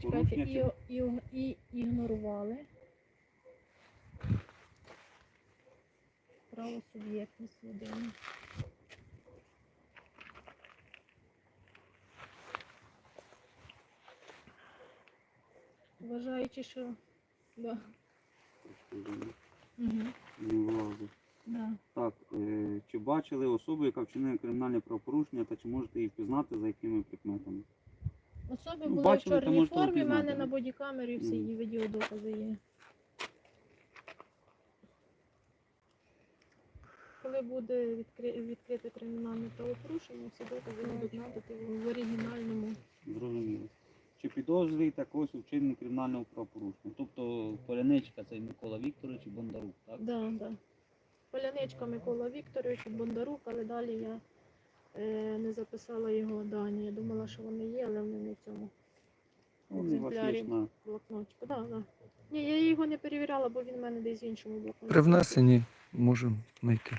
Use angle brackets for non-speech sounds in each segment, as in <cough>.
правопорушення. Чекайте, і, і, і ігнорували. Право суб'єктність людини. Вважаючи, що да. Угу. Да. Так, е, чи бачили особу, яка вчинила кримінальне правопорушення, та чи можете її впізнати за якими прикметами? Особи Ну, були бачили, в то чорній можете формі, в мене впізнати. на бодікамері всі її відеодокази є. Коли буде відкри... відкрите кримінальне правопорушення, всі докази будуть надаті в оригінальному. Зрозуміло. Чи підозрюєте когось у вчиненні кримінального правопорушення? Тобто поляничка це Микола Вікторович і Бондарук, так? Да, да. Поляничка Микола Вікторович, Бондарук, але далі я не записала його дані. Я думала, що вони є, але вони не в цьому Вони у екземплярі блокнотику. Да, да. Ні, я його не перевіряла, бо він в мене десь в іншому блокноті. При внесенні можемо знайти.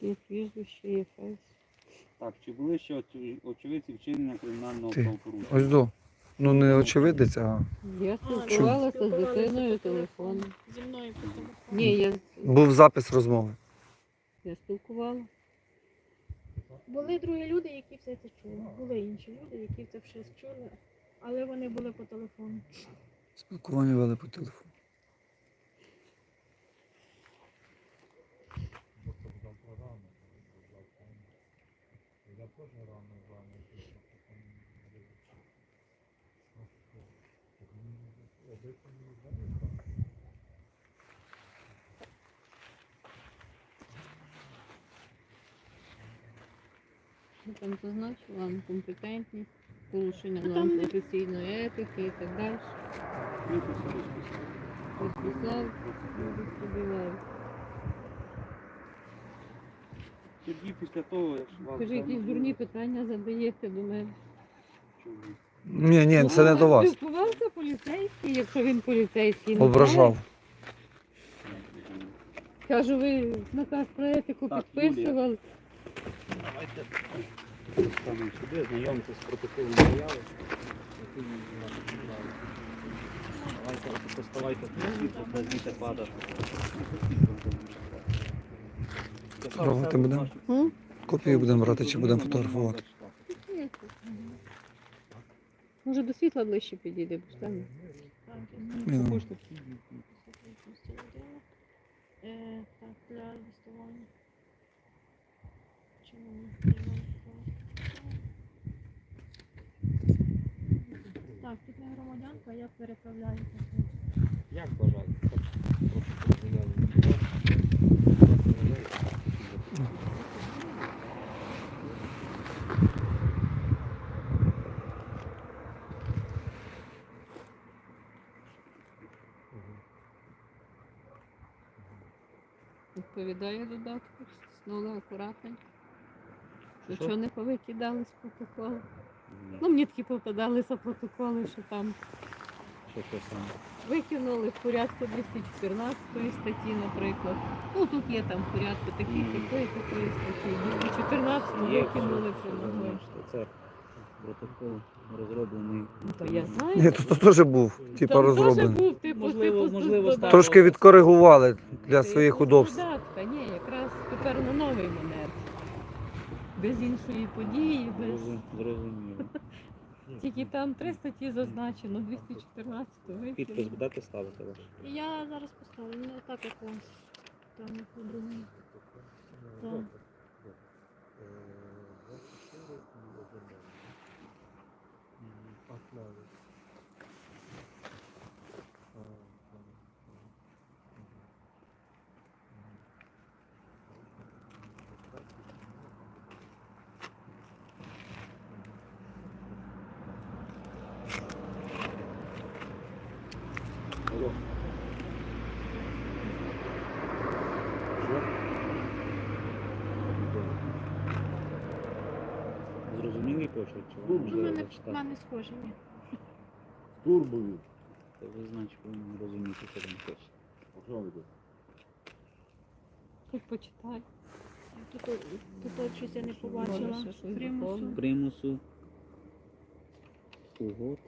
Є прізвище, є фейс. Так, чи були ще очевидці вчинення кримінального Ти. правопорушення? Ось до. Ну не очевидець, а Я ну, спілкувалася з дитиною телефоном. Зі мною по телефону. Ні, я, був запис розмови. я спілкувала. Були другі люди, які все це чули. Були інші люди, які це все чули, але вони були по телефону. Спілкування по телефону. Там зазначила некомпетентність, порушення Ну, норм там- професійної етики і так далі. Ну. Розписав, розподіваю. Тоді після того, як вас Скажи, якісь дурні питання задаєте до мене. Чому? Ні, ні, це не Ну, до вас. Спілкувався поліцейський, якщо він поліцейський. не Ображав. знає. Кажу, ви наказ про етику Так, підписували. Давайте ставимо сюди, знайомтесь з протоколом заяви. який ми вам. Давайте поставайте на світло, де звідти падати. Фотографувати будемо? М? Копії будемо брати чи будемо фотографувати. Може до світла ближче підійде, бо ж там. Е, так, для листування. Чому не знімаю Так, тут не громадянка, я переправляю. Як бажаєте? Відповідає додатку, стиснула акуратненько. Що, що не повикидали з протоколу? Ну, мені такі попадалися протоколи, що там Що це саме? викинули в порядку 214 статті, наприклад. Ну тут є там в порядку таких, такої, такої статті. 214 викинули це могли. Це протокол розроблений. Ну, то я знаю. Ні, тут теж був, Там теж розроблений. був, типу, Можливо, типу, можливо. Трошки відкоригували для Типу, своїх удобств. Без іншої події, без... Зрозуміло. <laughs> Тільки там три статті зазначено, 214 Підпис буде будете ставити ваш? Я зараз поставлю, не так як вам. вас. Там я по-другому. Так. Алло. Що? Зрозумілий чи У вам можливо мене, мене схожі. ні. Турбою. Та ви, значить, повинні розуміти, що там пише. Пожалуйста. Хоч почитай. Тут, тут от щось я не побачила. щось Примусу. Примусу угод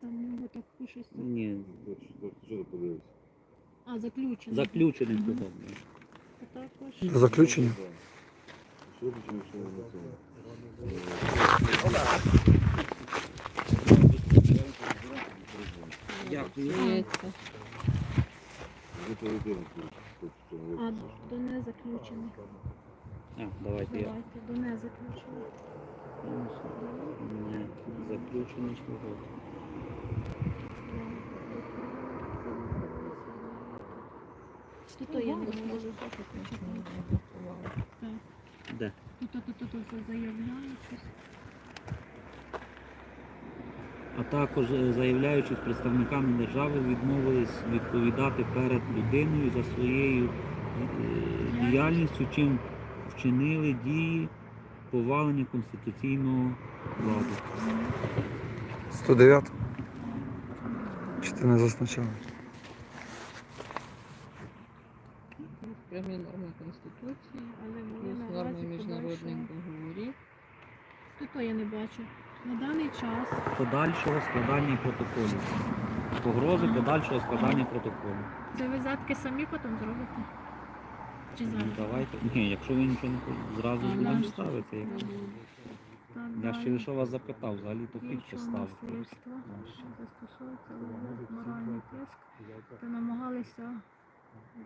там його так пишеться. Ні, Що ти подивився? А, заключено. заключений Мгм. судом. Також. Заключення? Що ти чому що на цьому? Дякую. А, до не заключених. А, давайте я. Давайте, до не заключених. Не заключений угод. Що то я не можу. Де? Тут, тут, тут, тут заявляю щось. А також е, заявляючи, представниками держави відмовились відповідати перед людиною за своєю е, діяльністю, чим вчинили дії повалення конституційного ладу. 109. Чи ти не зазначав? Прямі норми Конституції, Але вони плюс наразі норми міжнародних подальшого- договорів. Тут то я не бачу. На даний час Подальшого складання протоколів. Погрози подальшого складання протоколів. це ви задки самі потім зробите? Чи Ну, зараз? Давайте. Ні, якщо ви нічого не хочете, зразу А, будемо ставити. Як... Так, Я ще далі. лише вас запитав, взагалі то підпис Іншого насильства, що застосовується моральний тиск, та намагалися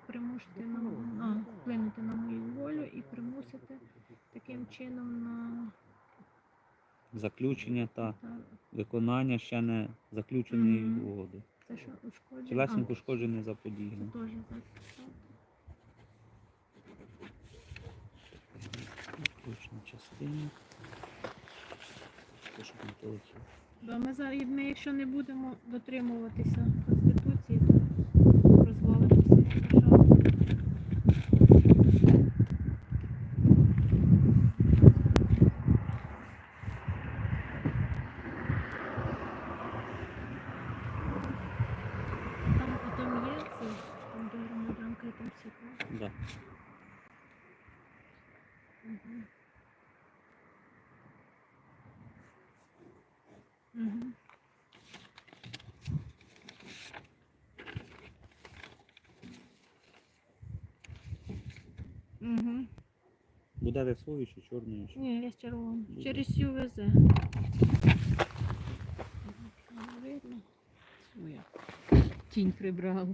примусити на а, вплинути на мою волю і примусити таким чином на Заключення та та, виконання ще не заключеної Мгм. угоди. це що ушкодження. Тілесні А, пошкодження це заподіяно. теж частина. Те, полетіло. Да, ми, зараз, ми якщо не будемо дотримуватися Конституції, то розвалимося як держава. Там, а там є це, там де громадянка і там всі. так? Да. Мгм. Мгм. Угу. Будете свою чи чорною? чи- Ні, я з червоним. Через ЮВЗ. Видно. Ой, Тінь прибрав.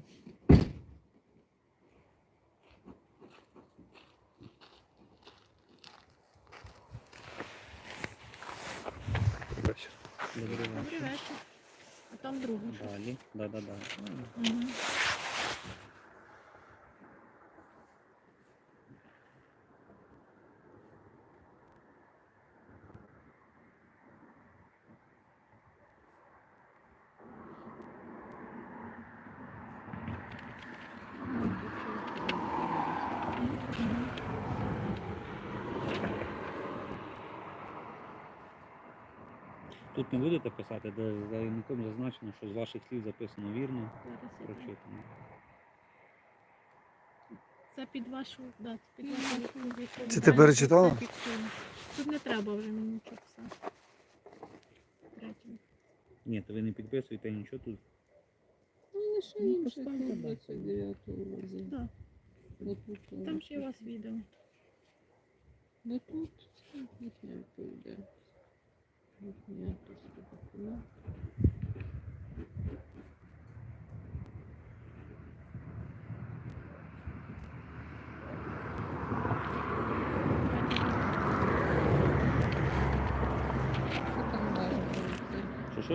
Добрий Добрий вечір. А там другий. Далі. Да-да-да. Мгм. Тут не будете писати, де заявником зазначено, що з ваших слів записано вірно, прочитано. Це під вашу, да, це під вашу відповідь. Це ти перечитала? Тут не треба вже мені нічого писати. Ні, то ви не підписуєте нічого тут. Ну, лише Ну, інших 29 році. Да. Ну, тут, Там ще у вас відео. Ну тут це їхня Що там важливо? Що що?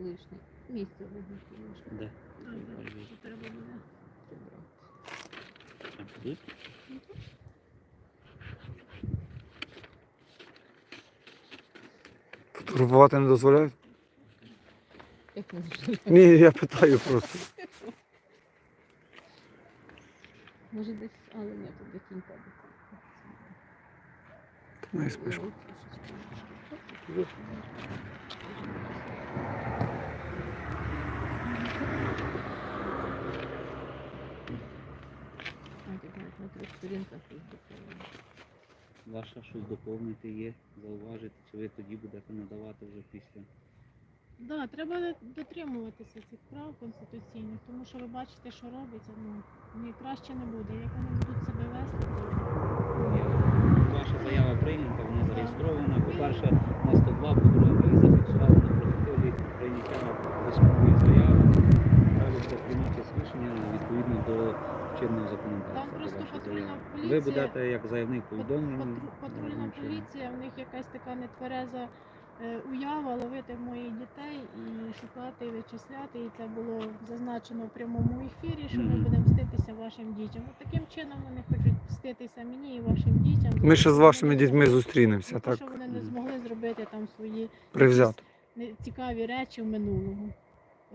Лишнє. Місце вибуху лишнє. Де? Так, так, що треба буде. Фотографувати не дозволяють? Як не дозволяє? Ні, я питаю просто. Може десь, але ні, тут до кінька. Не спишку. А, ваша щось доповнити є, зауважити, чи ви тоді будете надавати вже після. Да, треба дотримуватися цих прав конституційних, тому що ви бачите, що робиться. Ну ні краще не буде. Як вони будуть себе вести, то Ваша заява прийнята, вона зареєстрована. По-перше, на 102, по-друге, зафіксували на протоколі прийняття письмової заяви. Далі буде прийматися рішення відповідно до чинного законодавства. Там до просто вашої патрульна поліція- Ви будете як заявник повідомлені. Патру- Патрульна поліція, в них якась така нетвереза е, уява ловити моїх дітей і шукати, і вичисляти. І це було зазначено в прямому ефірі, що ми будемо мститися вашим дітям. От таким чином вони хочуть мститися мені і вашим дітям. Ми ще з вашими дітьми зустрінемося, так? що вони не змогли зробити там свої Привзято. цікаві речі в минулому.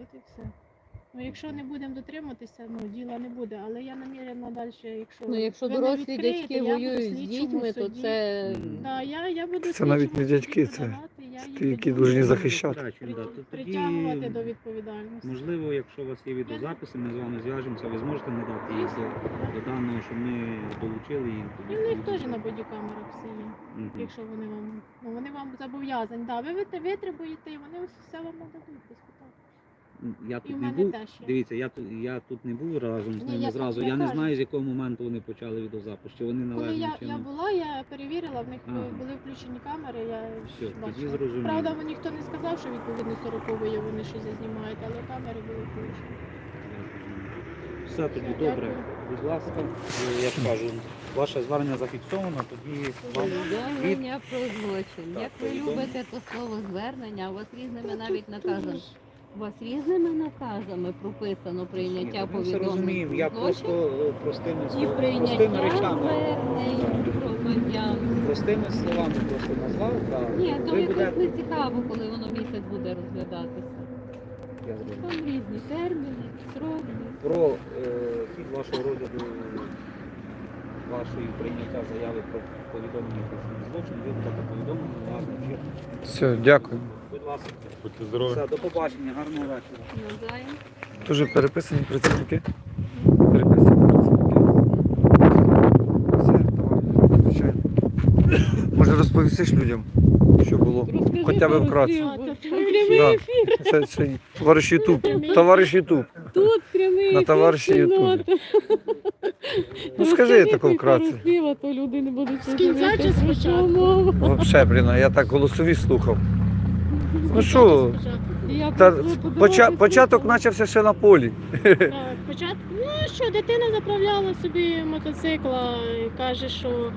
От і все. Ну, якщо не будемо дотримуватися, ну діла не буде. Але я намірена далі, якщо Ну, якщо ви не дорослі відкриєте, дядьки я буду воюють з слідчому дітьми, то суді. це. Да, я, я буду Це навіть не слідчому дядьки, це подавати, я їх ті, які буду при- захищати. Да. Притягувати до відповідальності. Можливо, якщо у вас є відеозаписи, ми з вами зв'яжемося, ви зможете надати їх до, до даного, що ми долучили їх. І в них теж на бодікамерах все є. Мгм. Якщо вони вам, ну вони вам зобов'язані. Да, ви вит- витребуєте і вони все вам нададуть без питань. Я тут не мене був. теж є. Дивіться, я тут я тут не був разом з Ні, ними я зразу. так Я не кажу. знаю, з якого моменту вони почали відеозапис, чи вони Коли належним я, я чином. була, я перевірила, в них Ага. були включені камери, я Все, тоді бачила. зрозуміло. Правда, мені ніхто не сказав, що відповідно 40-ї вони щось знімають, але камери були включені. Все тоді Все, добре. дякую. Будь ласка, Е, я ж кажу, ваше звернення зафіксовано, тоді вам повідомлення про злочин. Так, Як ви повідомлення. любите то слово звернення, у вас різними навіть наказами. У вас різними наказами прописано прийняття повідомлень розуміємо. про Я просто е, простими і словами, прийняття звернень громадян. простими словами просто назвав. та Ні, то якось будете- не цікаво, коли воно місяць буде розглядатися. Я. Там різні терміни, строки. про е, хід вашого розгляду вашої прийняття заяви про повідомлення про злочин, ви будете повідомлені власне чи Все, дякую. будь ласка. Будьте здорові. Все, до побачення, гарного вечора. Навзаєм. Дуже переписані працівники. Переписані працівники. Все, давай, звичайно. Може розповісиш людям, що було? Розкажи Хоча б вкратце. Да. Це, це товариш Ютуб. Товариш Ютуб. Тут прямий На ефір, товариші. Ютубі. Ну скажи тако вкратце. слів, а то люди не будуть З кінця розуміти, чи про що спочатку? мова. Вообще, блін, а я так голосові слухав. Ну що, І я та, поча, початок почався ще на полі. Так, Спочатку, ну що, дитина заправляла собі мотоцикла, і каже, що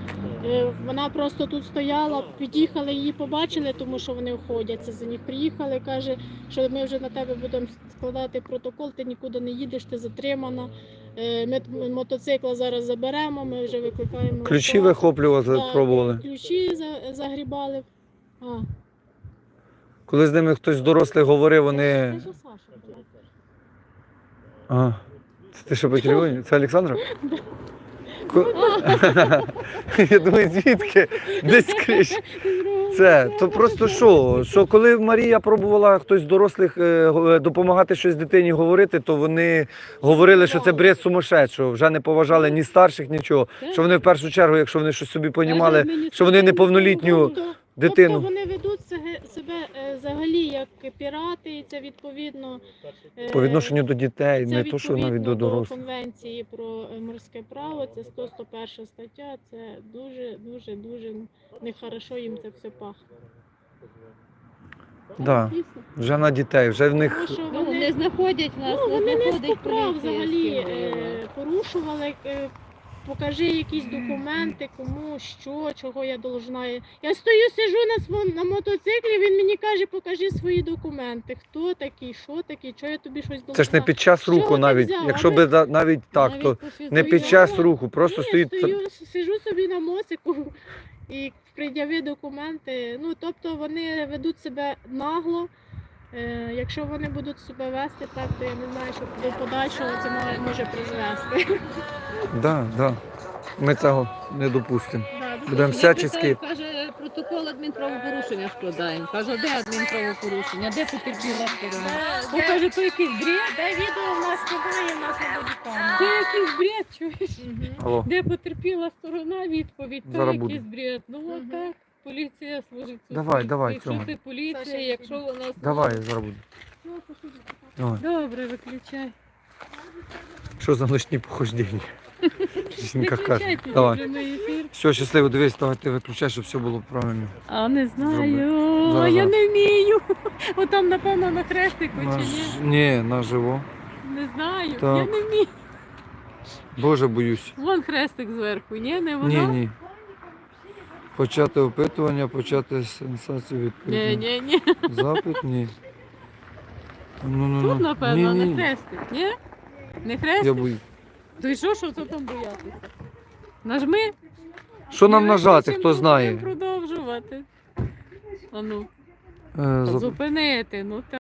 е, вона просто тут стояла, під'їхали, її побачили, тому що вони охотяться за них. Приїхали, каже, що ми вже на тебе будемо складати протокол, ти нікуди не їдеш, ти затримана. Е, Ми мотоцикла зараз заберемо, ми вже викликаємо. Ключі вихоплювати Так, пробували. Ключі загрібали. А, Коли з ними хтось з дорослих говорив, вони. це Саша. А, це ти що по телефоні? Це Олександра? <laughs> <laughs> Я думаю, звідки? Десь криш. <laughs> Це то просто що? Що коли Марія пробувала хтось з дорослих е, допомагати щось дитині говорити, то вони говорили, що це бред сумасшедшого, вже не поважали ні старших, нічого. Що вони в першу чергу, якщо вони щось собі понімали, що вони неповнолітню дитину. Тобто вони ведуть себе, себе е, взагалі як пірати, і це відповідно е, по відношенню до дітей, це не то, що навіть до дорослих. конвенції про е, морське право. Це 101 стаття. Це дуже, дуже, дуже нехорошо їм це все пахне. Да, Дійсно. вже на дітей, вже в Тому них що Ну, вони, не знаходять нас, ну, вони не не знаходять прав поліція, взагалі е, порушували. е, Покажи якісь документи, кому що, чого я должна. Я стою, сижу на своєму на мотоциклі. Він мені каже, покажи свої документи. Хто такий, що такий, що я тобі щось должна. це ж не під час руху, навіть якщо би да- навіть так, то не під час руху, просто Ні, стоїть. стою, сижу собі на мосику <laughs> і пред'яви документи. Ну тобто вони ведуть себе нагло. Е, якщо вони будуть себе вести так, то я не знаю, що до подальшого це може, призвести. Да, да. Ми цього не допустимо. Будемо Як всячески. Каже, протокол адмінправопорушення складаємо. Кажу, де адмінправопорушення, де потерпіла сторона? Бо каже, то якийсь бред. Та відео в нас немає, у нас не буде Це якийсь бред, чуєш? Алло. Де потерпіла сторона відповідь, то Зараз якийсь бред. Ну от так, поліція служить Давай, суспільству. давай, Якщо Тьома. це поліція, Саша, якщо вона... Давай, зараз буду. Давай. Добре, виключай. Що за ночні похождення? Жінка каже. Виключайте Давай. прямий ефір. Все, щасливо, дивись, давай ти виключай, щоб все було правильно. А не знаю, а Зараз, я зараз. не вмію. <laughs> Отам, напевно, на хрестику На чи ж- ні? Ні, наживо. Не знаю. Я Так. не вмію. Боже, боюсь. Вон хрестик зверху, ні? Не воно? Ні, ні. Почати опитування, почати сенсацію Ні, ні, ні. Запит, ні. Ну, ну, ну. Тут, напевно, ні, не ні. хрестик, ні? Не Я хрестик? боюсь. То й що, що то там боятися? Нажми. Що нам нажати, хто будемо знає? продовжувати. А ну, Е, зап- зупинити, ну